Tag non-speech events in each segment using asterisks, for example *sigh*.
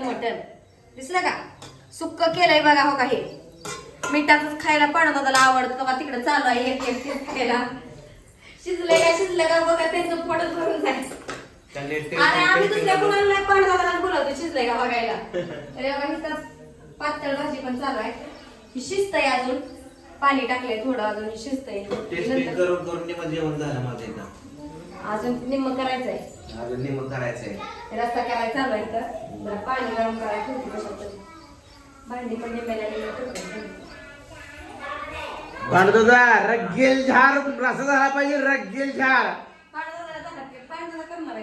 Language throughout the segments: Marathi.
मिठातलं मटण. दिसलं का? सुक्क केलंय बघा हो काही मिठातच खायला पाणत त्याला आवडतं का तिकडे चालू आहे एक खायला. शिजलंय का शिजलं का बघा त्यांचं पोटच भरून जायचं त्यांनी आणि आम्ही दुसऱ्या कुणाला नाही पाणी दादाला बोलवतो शिजलंय का बघायला. तर बघा इथं पातळ भाजी पण चालू आहे. ही शिजतंय अजून. पाणी टाकलंय थोडं अजून शिजतंय. अजून निम्म करायचंय. अजून निम करायचंय रस्ता करायचा चालू आहे तर जरा पाणी गरम करायचं होती कशात तरी भांडी पण निम्म्याला निम्म्या ठेवते. पांडुदा रग्गेल झार रसा झाला पाहिजे रग्गेल झार पाणी?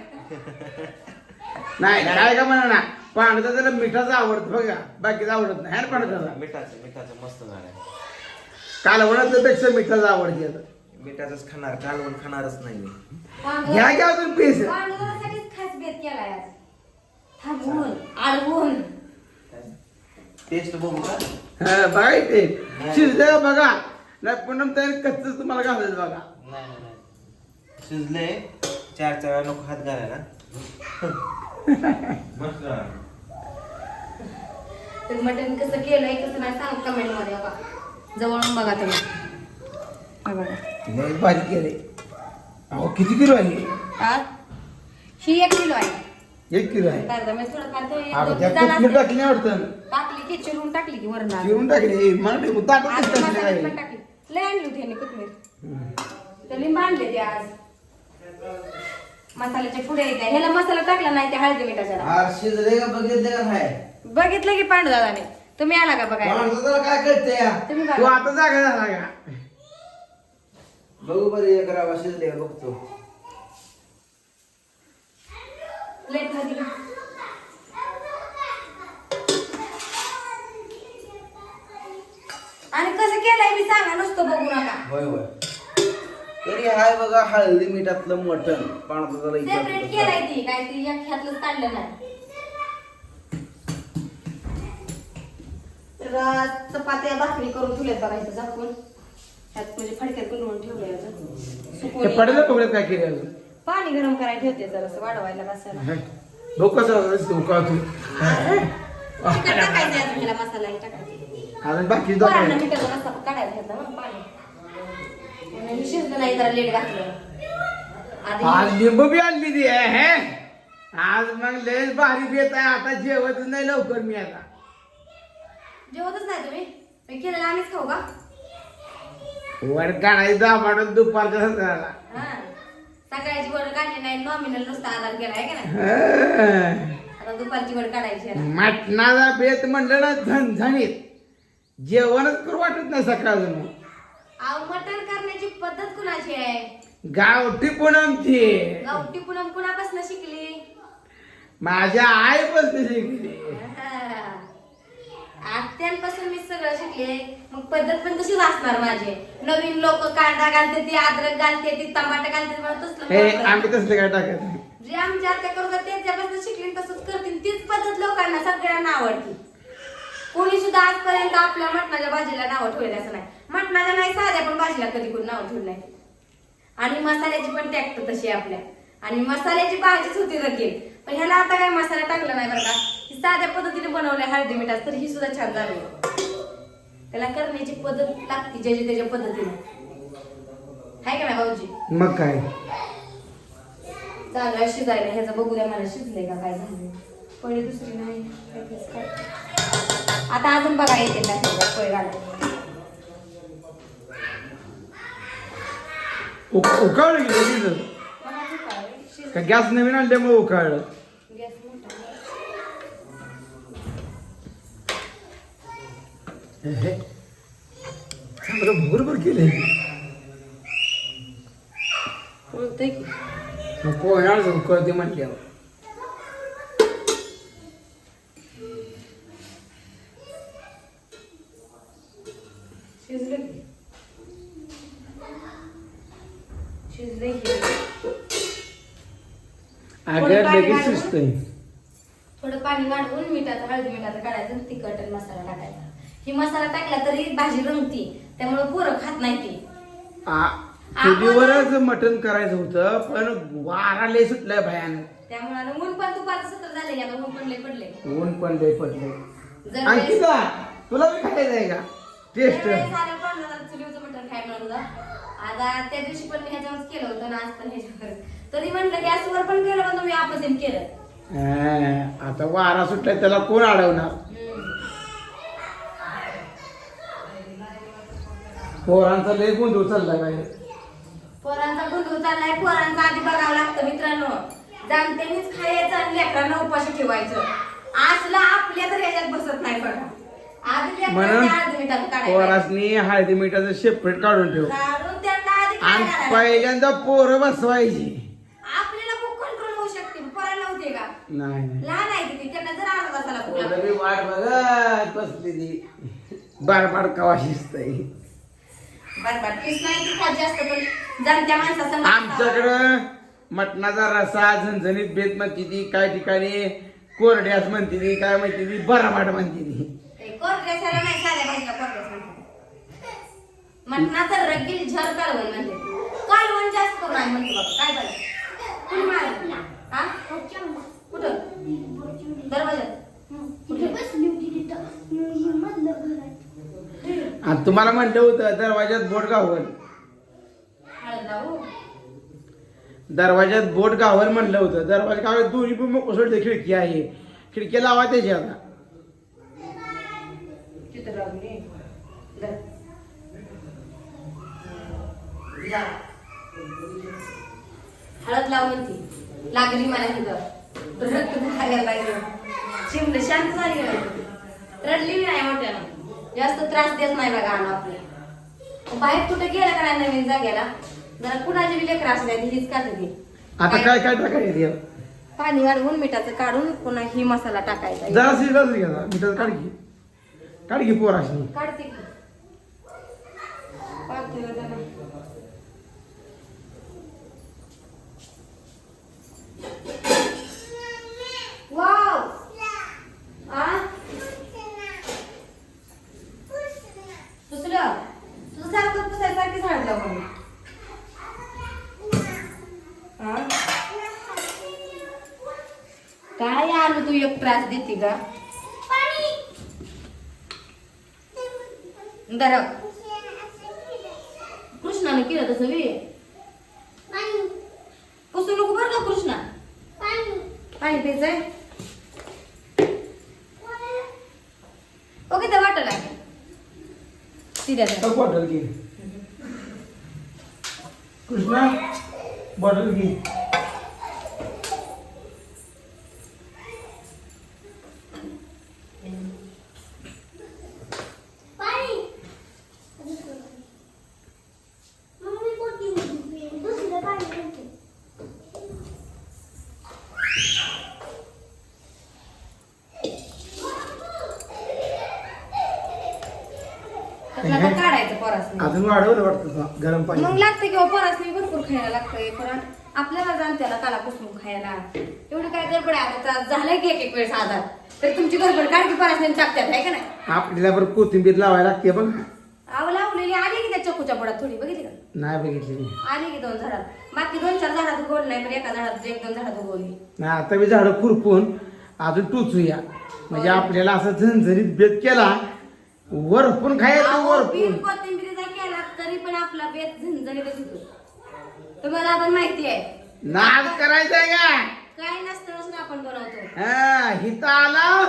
नाही काय का म्हणा ना पांडुदा त्याला मिठाचं आवडतं बघा बाकीचं आवडत नाही है पांडुदाला मिठाचं मिठाचं मस्त झालंय कालवणाचं पेक्षा मिठाचं आवडते. मिठाचंच खाणार कालवण खाणारच नाही मी. घ्या अजून पीस पाणी दादासाठीच खास बेत केलाय आज. थांबवून आडवून टेस्ट बघू का? हा, बघा इथे शिजलं बघा. नाही पूनम तयार कच्च तुम्हाला घालायचं बघा. नाही नाही नाही. शिजले चार चार वेळा नको हात घालायला. *laughs* मस्त झालं. तर मटण कसं केलंय कसं नाही सांग कमेंटमध्ये बघा. जवळून बघा तुम्ही. हा बघा. लय भारी केले अहो किती किलो आहे? ही? एक किलो आहे. एक किलो आहे. मी थोडं फार ते एक अगं दोन त्या जण कोथमीर असते. टाकली नाही वाटतं टाकली की चिरून टाकली की वरण आज. चिरून टाकली. मला पण काय? टाकली. लय आणली होती कोथमीर तर लिंब आणले ते आज. मसाल्याचे पुढे येते ह्याला मसाला टाकला नाही ते हळदी मिठाच्या डाळ. आर शिजले का बघितले का नाही? बघितलं की पांडू दादाने तुम्ही आला का बघायला? काय कळते या? तुम्ही तू बघा आता जागा झाला का? बघू बरं एक रावा शिजले बघतो. लेटमध्ये घे. आणि कसं केलंय मी सांगा नुसतं बघू नका. होय होय. तरी हाय बघा हळदी मिठातलं मटण. सेपरेट केलाय ती काय ती एक ह्यातलंच काढलं नाही तर आज चपात्या भाकरी करून बघा इथं झाकून. त्यात म्हणजे फडक्यात गुंडवून ठेवलंय अजून. ते सुकवून पडलं पकडत काय केली अजून? पाणी गरम करायला ठेवते जरासं वाढवायला चिकन टाकायचं अजून ह्याला मसाला हे टाकायचा. अजून बाकी पोरांना मिठाचा रस्सा काढायला घ्यायचा पाणी. आणि हे शिजलं नाही जरा लेट घातलं. आज आधी लिंबू बी आणली ती हे. आज मग लयच भारी बेत आहे आता जेवतच नाही लवकर मी आता. जेवतच नाही तुम्ही? मी केलेलं आम्हीच खाऊ का? वर काढायचं दाबाडून दुपारच्या. हा. सकाळची वड काढली नाही नॉमिनल नुसता आधार केला आहे का नाही? हं. आता दुपारची वड काढायची आहे. मटणाचा बेत म्हणलं ना झणझणीत. जेवणच करू वाटत नाही सकाळचं अहो मटण करण्याची पद्धत कुणाची आहे? गावठी पूनमची. गावठी पुनम कुणापासून शिकली? माझ्या आई पण शिकली आत्यांपासून मी सगळं शिकले. मग पद्धत पण तशीच असणार माझी? नवीन लोक कांदा घालते ती अद्रक घालते ती टमाटर घालते मला हे आम्ही. तसलं काय टाकत नाही. जे आमच्या आत्या करतात त्याच्यापासून शिकले तसंच करतील. तीच पद्धत लोकांना सगळ्यांना आवडती. कोणी सुद्धा आजपर्यंत आपल्या मटणाच्या भाजीला नाव ठेवलं असं नाही. मटणाच्या नाही साध्या पण भाजीला कधी कोणी नाव ठेवलं नाही. आणि मसाल्याची पण टॅक्ट तशी आपल्या. आणि मसाल्याची भाजीच होती रकेल पण ह्याला आता काय मसाला टाकला नाही बरं का? साध्या पद्धतीने बनवलंय हळदी मिठात तर ही सुद्धा छान झाली त्याला करण्याची पद्धत लागते ज्याच्या त्याच्या पद्धतीने. आहे का नाही भाऊजी? मग काय? चालू आहे शिजायला. ह्याचं बघू द्या मला शिजलंय का काय झालं पळी दुसरी नाही. आता अजून बघा येते का ह्याच्यात पळी घालायला उक- उकाळलं की लगेच कोणाचं काय? शिज- का गॅस नवीन आणल्यामुळे उकाळलं? चांगलं बरोबर केले की. नको येणार उकळते म्हटल्यावर. शिजलं की. लगेच. शिजतंय. थोडं पाणी वाढवून मिठाचं हळदी मिठाचं काढायचं तिखट आणि मसाला टाकायचा. ही मसाला टाकला तरी भाजी रंगती. त्यामुळे पोरं खात नाही ती. चुलीवरच मटण करायचं होतं पण वारा लय सुटलाय भयानक त्यामुळे आणि ऊन पण दुपारचं सत्र झाले आता ऊन पण लय पडले ऊन पण लय पडले जर आणखी का तुला बी खायचं आहे का? टेस्ट त्यावेळेस आलं पण चुलीवरचं मटण खाय म्हणत होता. आता त्या दिवशी पण मी ह्याच्यावरच केलं होतं ना आज पण ह्याच्यावर. तरी म्हणलं गॅसवर पण केलं पण तुम्ही आपत्तीने केलं. आता वारा सुटलाय त्याला कोण अडवणार? पोरांचा लय गोंधळ चाललाय बाहेर पोरांचा गुंतू चाललाय पोरांचा आधी बघावं लागतं मित्रांनो. जाणत्यांनीच खायचं आणि लेकरांना उपाशी ठेवायचं. असलं आपल्या तर याच्यात बसत नाही बघा. आधी म्हणून लेकरांना अर्ध मिठात काढायचं पोरासनी हळदी मिठाचं सेपरेट काढून ठेव. काढून त्यांना आधी आणि घालायचं. पहिल्यांदा पोरं बसवायची. आपल्याला भूक कंट्रोल होऊ शकते. पोरांना होते का? नाही नाही. लहान आहे किती? त्यांना जर अर्धा तासाला भूक पोरं लागते. बी वाट बघत बसली ती बार बार कवा शिजतय पीस नाही ती खात जास्त पण माणसाचं आमच्याकडं मटणाचा रसा झणझणीत बेत म्हणते ती काय ठिकाणी? कोरड्यास म्हणते ती काय म्हणते ती? बराबाट म्हणते ती. कोरड्यासाला नाही साध्या भाजीला कोरड्यास म्हणतात मटणाचं रगील झर कालवण म्हणते कालवण जास्त करून आहे म्हणते बघ काय बरं कुणी मारलं हा? कुठं? दरवाजात आणि तुम्हाला म्हणलं होतं दरवाज्यात बोट गावल. दरवाज्यात बोट गावल म्हणलं होतं. दरवाजा गाव दोन्ही पण मग सोडते खिडकी आहे. खिडकी लावा त्याची आता. हळद लावून ती लागली मला रक्त लागलं चिमलं शांत झाली? रडली नाही मोठ्यानं. जास्त त्रास देत नाही बघा आणू आपल्या बाहेर कुठे गेलं का नाही नवीन जागेला जरा कुणाची बी लेकर असल्या का ती आता काय काय टाकायचं? पाणी वाढवून मिठाचं काढून पुन्हा ही मसाला टाकायचा जरा शिजलाच घ्या मिठाचं काढ घे काढ घे पोराशी काढते की. पातेलं जरा. वाव! आ? तुझं सारखं पुसायसारखी झाडलं पण. आ? काय आलो तू एक त्रास देते का दर कृष्णाने केलं तसं वे. पुसू नको बरं का कृष्णा. पाणी प्यायचंय ओके तर वाटलं आहे तिथे बॉटल घे. कृष्णा बॉटल घे. आता काढायचं पोरासनी. अजून वाढवलं वाटतं तुला, गरम मग पाणी लागतं किंवा पोरासनी भरपूर खायला लागतंय परत आपल्याला जाणत्याला काला पुसून खायला. एवढी काय गडबड आहे? आता त्रास झालाय की एक एक वेळेस आजार तर तुमची गडबड काढ की पोरासनी टाकतात आहे का नाही? आपल्याला बरं कोथिंबीर लावायला लागते बघ. अहो लावलेली आली की त्या चक्कूच्या बुडात थोडी? बघितली का? नाही बघितली मी. आली की दोन झाडात. बाकी दोन चार झाडात उगवली नाही पण एका झाडात एक दोन झाडात उगवली नाही आता मी झाडं खुरपून अजून टोचूया. म्हणजे आपल्याला असं झणझणीत बेत केला वरपून खायचं वरपून. कोथिंबीरीचा केला तरी पण आपला बेत झणझणीतच होतो. तुम्हाला पण माहिती आहे. नाच करायचा का? काय नसतं ना आपण बनवतो. हा हिथं आला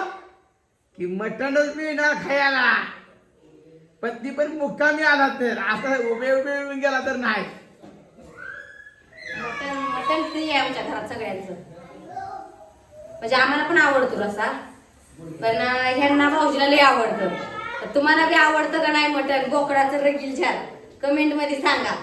की मटणच मिळणार खायला. पण ती पण मुक्कामी आला तर असं उभे उभे येऊन गेला तर नाही. मटण मटण प्रिय आहे आमच्या घरात सगळ्यांचं. म्हणजे आम्हाला पण आवडतो रसा पण ह्यांना भाऊजीला लय आवडतं. तुम्हाला बी आवडतं का नाही मटण? बोकडाचं रगील छान कमेंटमध्ये सांगा.